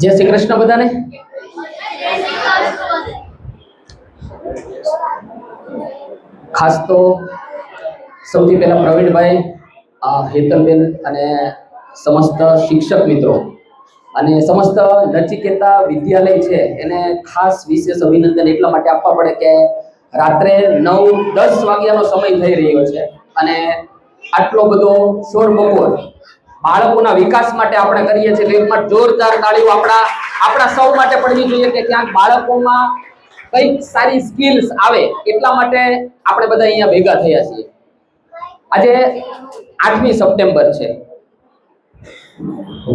જય શ્રી કૃષ્ણ બધાને. ખાસ તો સૌથી પહેલા પ્રવીણભાઈ હેતલબેન અને સમસ્ત શિક્ષક મિત્રો અને સમસ્ત નચિકેતા વિદ્યાલય છે, એને ખાસ વિશેષ અભિનંદન એટલા માટે આપવા પડે કે રાત્રે નવ દસ વાગ્યાનો સમય થઈ રહ્યો છે અને આટલો બધો શોર બપોર બાળકોના વિકાસ માટે આપણે કરીએ છીએ તો જોરદાર તાળીઓ આપણા આપણા સૌ માટે પડવી જોઈએ કે ક્યાંક બાળકોમાં કંઈક સારી સ્કિલ્સ આવે એટલા માટે આપણે બધા અહીંયા ભેગા થયા છીએ. આજે આઠમી સપ્ટેમ્બર છે.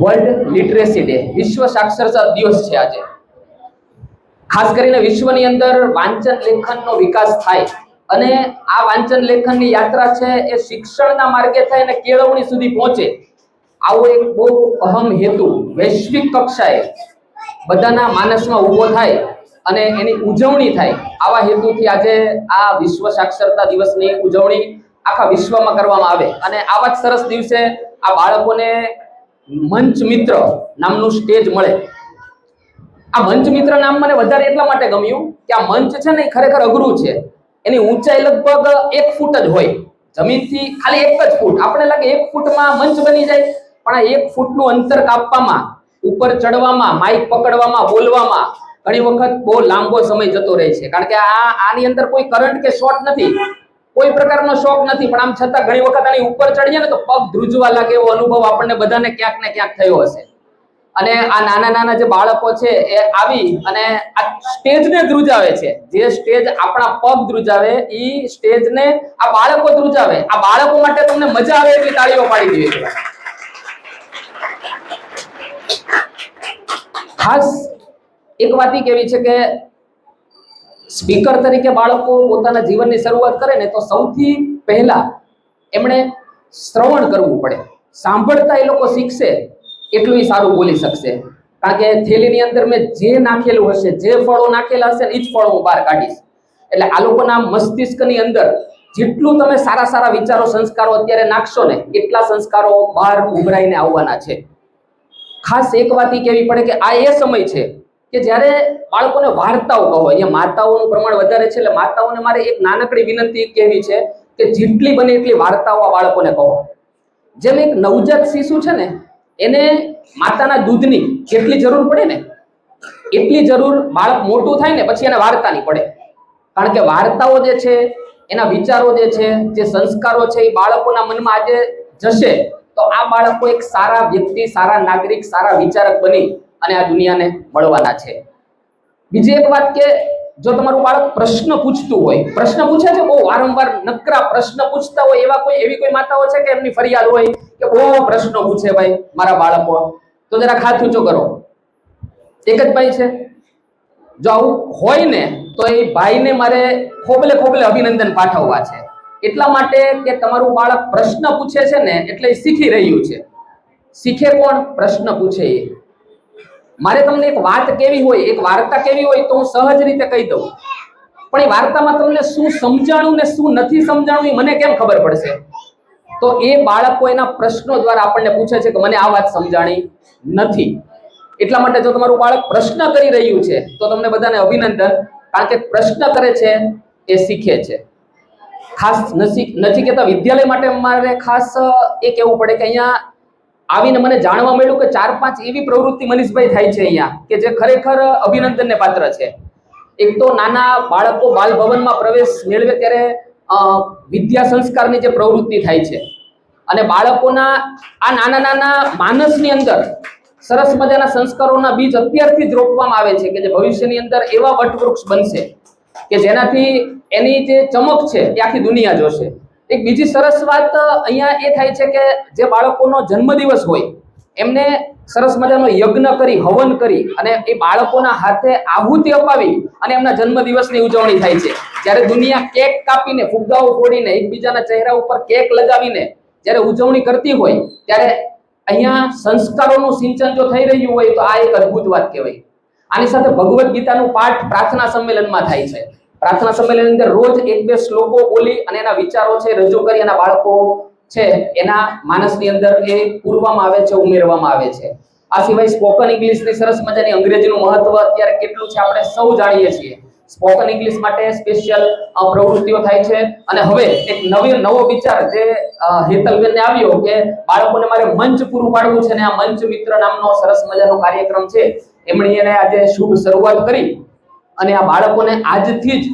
વર્લ્ડ લિટરેસી ડે વિશ્વ સાક્ષરતા દિવસ છે આજે. ખાસ કરીને વિશ્વની અંદર વાંચન લેખનનો વિકાસ થાય. અને આ વાંચન લેખનની યાત્રા છે એ શિક્ષણના માર્ગે થાય અને કેળવણી સુધી પહોંચે. આવો એક બહુ અહમ હેતુ વૈશ્વિક કક્ષાએ બધાના માનસમાં ઊભો થાય અને એની ઉજવણી થાય. આવા હેતુથી આજે આ વિશ્વ સાક્ષરતા દિવસની ઉજવણી આખા વિશ્વમાં કરવામાં આવે. અને આવા જ સરસ દિવસે આ બાળકોને મંચ મિત્ર નામનું સ્ટેજ મળે. આ મંચ મિત્ર નામ મને વધારે એટલા માટે ગમ્યું કે આ મંચ છે ને એ ખરેખર અઘરું છે. એની ઊંચાઈ લગભગ એક ફૂટ જ હોય. જમીનથી ખાલી એક જ ફૂટ. આપણે લાગે એક ફૂટમાં મંચ બની જાય, પણ આ એક ફૂટનું અંતર કાપવામાં, ઉપર ચડવામાં, માઇક પકડવામાં, બોલવામાં ઘણી વખત બહુ લાંબો સમય જતો રહે છે. કારણ કે આ, આની અંદર કોઈ કરંટ કે શોર્ટ નથી. કોઈ પ્રકારનો શોખ નથી. પણ આમ છતાં ઘણી વખત આની ઉપર ચડીએ ને તો પગ ધ્રુજવા લાગે એવો અનુભવ આપણને બધાને ક્યાંક ને ક્યાંક થયો હશે. અને આ નાના નાના જે બાળકો છે એ આવી અને આ સ્ટેજને ધ્રુજાવે છે. જે સ્ટેજ આપણા પગ ધ્રુજાવે, ઈ સ્ટેજને આ બાળકો ધ્રુજાવે. આ બાળકો માટે તમને મજા આવે એટલી તાળીઓ પાડી દેવી ખાસ એક વાત એ કેવી છે કે સ્પીકર તરીકે બાળકો પોતાના જીવનની શરૂઆત કરે ને તો સૌથી પહેલા એમણે શ્રવણ કરવું પડે. સાંભળતા એ લોકો શીખશે. એટલું સારું બોલી શકશે. કારણ કે થેલીની અંદર મેં જે નાખેલું હશે, જે ફળો નાખેલા હશે ને એ જ ફળો હું બહાર કાઢીશ. એટલે આ લોકોના મસ્તિષ્કની અંદર જેટલું તમે સારા સારા વિચારો, સંસ્કારો અત્યારે નાખશો ને, એટલા સંસ્કારો બહાર ઉભરાઈને આવવાના છે. ખાસ એક વાત કહેવી પડે કે આ એ સમય છે કે જ્યારે બાળકોને વાર્તાઓ કહો, અહીંયા માતાઓનું પ્રમાણ વધારે છે એટલે માતાઓને મારે એક નાનકડી વિનંતી કહેવી છે કે જેટલી બને એટલી વાર્તાઓ આ બાળકોને કહો. જેમ એક નવજાત શિશુ છે ને એને માતાના દૂધની જેટલી જરૂર પડે ને, એટલી જરૂર બાળક મોટું થાય ને પછી એને વાર્તાની પડે. કારણ કે વાર્તાઓ જે છે, એના વિચારો જે છે, જે સંસ્કારો છે, એ બાળકોના મનમાં આજે જશે, તો આ બાળકો એક સારા વ્યક્તિ, સારા નાગરિક, સારા વિચારક બની અને આ દુનિયાને મળવાના છે. બીજી એક વાત કે, જો તમારું બાળક પ્રશ્ન પૂછતું હોય, પ્રશ્ન પૂછે છે, બહુ વારંવાર નકરા પ્રશ્ન પૂછતા હોય એવા કોઈ, એવી કોઈ માતાઓ છે કે એમની ફરિયાદ હોય? કે બહુ પ્રશ્નો પૂછે ભાઈ, મારા બાળકો. તો જરા હાથ ઊંચો કરો. એક જ ભાઈ છે. જો આવું હોય ને, તો એ ભાઈને મારે ખોબલે ખોબલે અભિનંદન પાઠવવા છે. એટલા માટે કે તમારું બાળક પ્રશ્ન પૂછે છે ને, એટલે શીખી રહ્યું છે. શીખે કોણ? પ્રશ્ન પૂછે એ. મારે તમને એક વાત કેવી હોય, એક વાર્તા કેવી હોય તો હું સહજ રીતે કહી દઉં. પણ એ વાર્તામાં તમને શું સમજાણું ને શું નથી સમજાણું એ મને કેમ ખબર પડશે? તો એ બાળકો એના પ્રશ્નો દ્વારા આપણને પૂછે છે કે મને આ વાત સમજાણી નથી. એટલા માટે જો તમારું બાળક પ્રશ્ન કરી રહ્યું છે, તો તમને બધાને અભિનંદન, કારણ કે પ્રશ્ન કરે છે એ શીખે છે. ખાસ નજીકેતા વિદ્યાલય માટે મારે ખાસ એ કહેવું પડે કે અહીંયા આવીને મને જાણવા મળ્યું કે ચાર પાંચ એવી પ્રવૃત્તિ મનીષભાઈ થાય છે અહીંયા, કે જે ખરેખર અભિનંદનને પાત્ર છે. એક તો નાના બાળકો બાલ ભવનમાં પ્રવેશ મેળવે ત્યારે વિદ્યા સંસ્કારની જે પ્રવૃત્તિ થાય છે. અને બાળકોના આ નાના નાના માનસની અંદર સરસ મજાના સંસ્કારોના બીજ અત્યારથી જ રોપવામાં આવે છે કે જે ભવિષ્યની અંદર એવા વટવૃક્ષ બનશે કે જેનાથી એની જે ચમક છે એ આખી દુનિયા જોશે. એક બીજી સરસ વાત અહીંયા એ થાય છે કે જે બાળકોનો જન્મદિવસ હોય એમને સરસ મજાનો યજ્ઞ કરી, હવન કરી અને એ બાળકોના હાથે આહુતિ અપાવી અને એમના જન્મદિવસની ઉજવણી થાય છે. જ્યારે દુનિયા કેક કાપીને, ફુગ્ગાઓ ફોડીને, એકબીજાના ચહેરા ઉપર કેક લગાવીને જ્યારે ઉજવણી કરતી હોય, ત્યારે અહીંયા સંસ્કારોનું સિંચન જો થઈ રહ્યું હોય, તો આ એક અદ્ભુત વાત કહેવાય. આની સાથે ભગવદ્ ગીતાનું પાઠ પ્રાર્થના સંમેલનમાં થાય છે. પ્રાર્થના સંમેલનની અંદર રોજ એક બે શ્લોકો બોલી અને એના વિચારો છે, રજૂ કરી એના બાળકો છે, એના માનસની અંદર એ પૂરવામાં આવે છે, ઉમેરવામાં આવે છે. આ સિવાય સ્પોકન ઇંગ્લિશની સરસ મજાની અંગ્રેજીનું મહત્વ અત્યારે કેટલું છે આપણે સૌ જાણીએ છીએ. સ્પોકન ઇંગ્લિશ માટે સ્પેશિયલ પ્રવૃત્તિઓ થાય છે. અને હવે એક નવી, નવો વિચાર જે હેતલબેનને આવ્યો કે બાળકોને મારે મંચ પૂરું પાડવું છે ને આ મંચ મિત્ર નામનો સરસ મજાનો કાર્યક્રમ છે, એમણે એને આજે શુભ શરૂઆત કરી. અને આ બાળકોને આજથી જ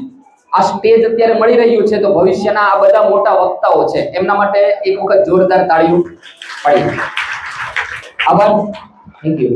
આ સ્ટેજ અત્યારે મળી રહ્યું છે, તો ભવિષ્યના આ બધા મોટા વક્તાઓ છે, એમના માટે એક વખત જોરદાર તાળીઓ પાડી. આભાર. Thank you